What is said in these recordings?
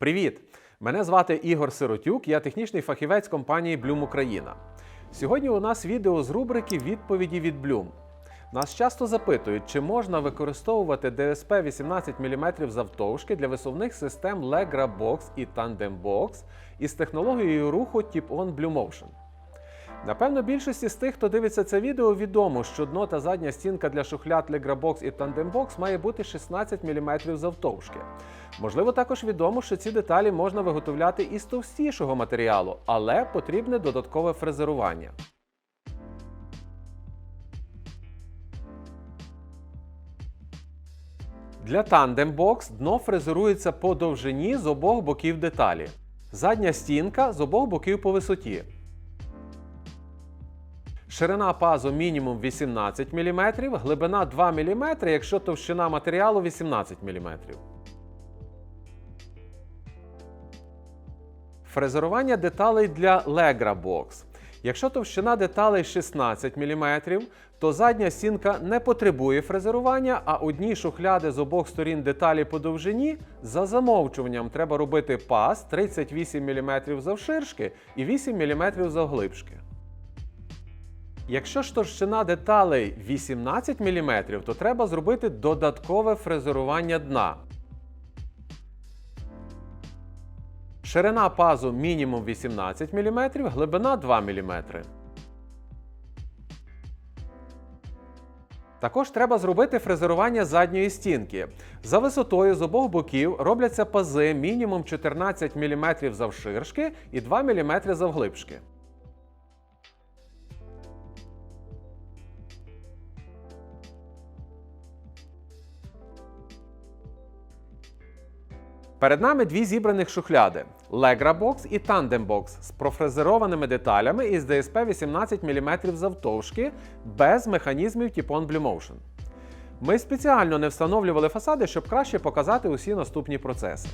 Привіт! Мене звати Ігор Сиротюк, я технічний фахівець компанії Bloom Україна. Сьогодні у нас відео з рубрики Відповіді від Bloom. Нас часто запитують, чи можна використовувати ДСП 18 мм завтовшки для висувних систем Legra Box і Tandem Box із технологією руху Tip-On Blue Motion. Напевно, більшості з тих, хто дивиться це відео, відомо, що дно та задня стінка для шухляд Legrabox і Tandem Box має бути 16 мм завтовшки. Можливо, також відомо, що ці деталі можна виготовляти із товстішого матеріалу, але потрібне додаткове фрезерування. Для Box дно фрезерується по довжині з обох боків деталі. Задня стінка з обох боків по висоті. Ширина пазу мінімум 18 мм, глибина 2 мм, якщо товщина матеріалу 18 мм. Фрезерування деталей для Legra Box. Якщо товщина деталей 16 мм, то задня стінка не потребує фрезерування, а одні шухляди з обох сторін деталі по довжині за замовчуванням треба робити паз 38 мм завширшки і 8 мм завглибшки. Якщо ж товщина деталей 18 мм, то треба зробити додаткове фрезерування дна. Ширина пазу мінімум 18 мм, глибина 2 мм. Також треба зробити фрезерування задньої стінки. За висотою з обох боків робляться пази мінімум 14 мм завширшки і 2 мм завглибшки. Перед нами дві зібраних шухляди Legra Box і Tandem Box з профрезерованими деталями із ДСП 18 мм завтовшки без механізмів Tip-On Blue Motion. Ми спеціально не встановлювали фасади, щоб краще показати усі наступні процеси.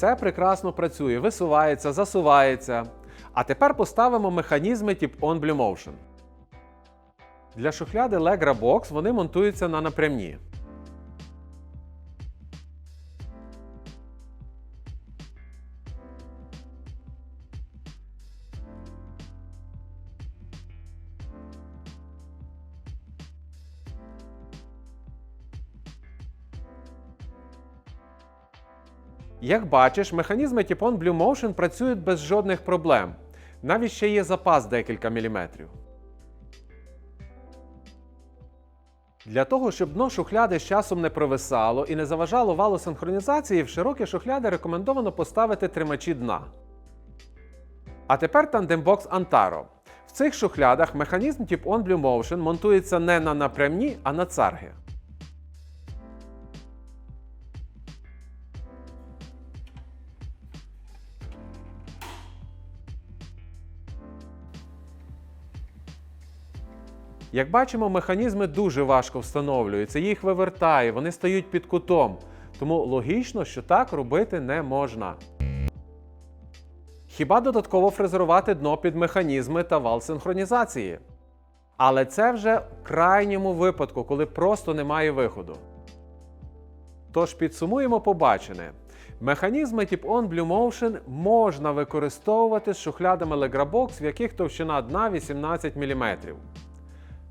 Все прекрасно працює, висувається, засувається. А тепер поставимо механізми тип On Blue Motion. Для шухляди Legra Box вони монтуються на напрямні. Як бачиш, механізми Tip-On Blue Motion працюють без жодних проблем. Навіть ще є запас декілька міліметрів. Для того, щоб дно шухляди з часом не провисало і не заважало валу синхронізації, в широкі шухляди рекомендовано поставити тримачі дна. А тепер тандембокс Antaro. В цих шухлядах механізм Tip-On Blue Motion монтується не на напрямні, а на царги. Як бачимо, механізми дуже важко встановлюються, їх вивертає, вони стають під кутом. Тому логічно, що так робити не можна. Хіба додатково фрезерувати дно під механізми та вал синхронізації. Але це вже в крайньому випадку, коли просто немає виходу. Тож підсумуємо побачене. Механізми Tip-On Blue Motion можна використовувати з шухлядами Legrabox, в яких товщина дна 18 мм.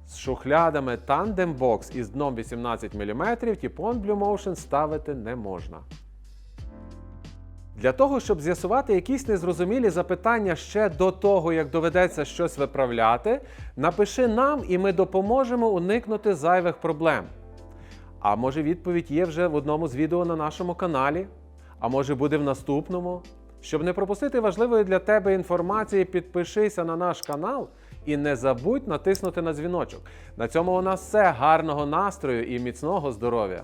З шухлядами Tandem Box із дном 18 мм Tip-On Blue Motion ставити не можна. Для того, щоб з'ясувати якісь незрозумілі запитання ще до того, як доведеться щось виправляти, напиши нам і ми допоможемо уникнути зайвих проблем. А може відповідь є вже в одному з відео на нашому каналі, а може буде в наступному. Щоб не пропустити важливої для тебе інформації, підпишися на наш канал і не забудь натиснути на дзвіночок. На цьому у нас все. Гарного настрою і міцного здоров'я!